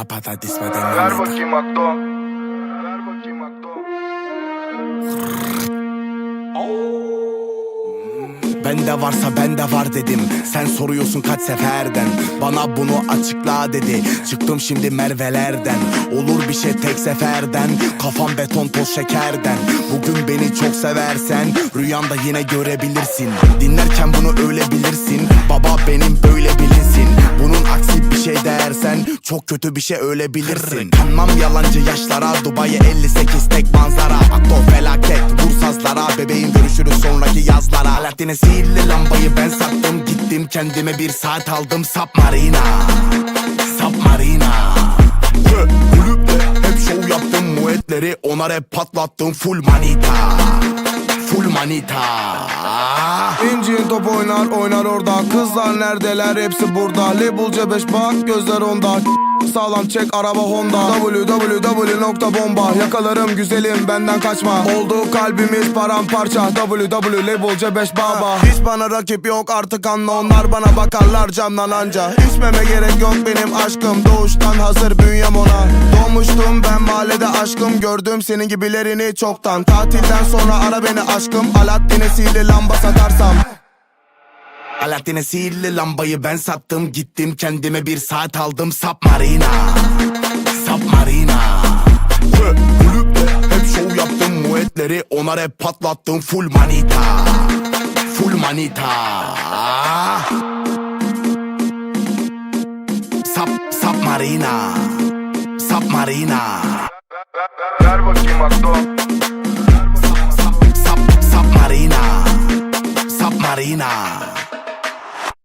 Bana patates ve Ver denlemedi bakayım akto. Ver bakayım akto. Bende varsa bende var dedim. Sen soruyorsun kaç seferden. Bana bunu açıkla dedi. Çıktım şimdi Merve'lerden. Olur bir şey tek seferden. Kafam beton toz şekerden. Bugün beni çok seversen Rüyanda yine görebilirsin. Dinlerken bunu öyle bilirsin Baba benim böyle dersen Çok kötü bir şey öyle bilirsin Kanmam yalancı yaşlara Dubai 58 tek manzara. Akto felaket vur sazlara. Bebeğim görüşürüz sonraki yazlara. Alaaddin'e sihirli lambayı ben sattım. Gittim kendime bir saat aldım. Submarina Submarina. Kulüpte hep şov yaptım. Muetleri Ona rap patlattım. Full manita manita. İnci'nin top oynar oynar orada. Kızlar neredeler? Hepsi burada. Label C5 bak gözler onda Sağlam çek araba Honda. Www.bomba Yakalarım güzelim benden kaçma. Oldu kalbimiz paramparça. Www label C5 baba. Hiç bana rakip yok artık anla. Onlar bana bakarlar camdan anca. İçmeme gerek yok benim aşkım. Doğuştan hazır bünyem ona. Doğmuştum ben mahallede aşkım. Gördüm senin gibilerini çoktan. Tatilden sonra ara beni aşkım. Alaaddin'e sihirli lamba satarsam Alaaddin'e sihirli lambayı ben sattım. Gittim kendime bir saat aldım. Submarina Submarina. Kulüpte hep şov yaptım. Muetleri Ona rap patlattım. Full manita Full manita. Sub, Submarina Submarina. Ver bakayım Sub, Submarina Submarina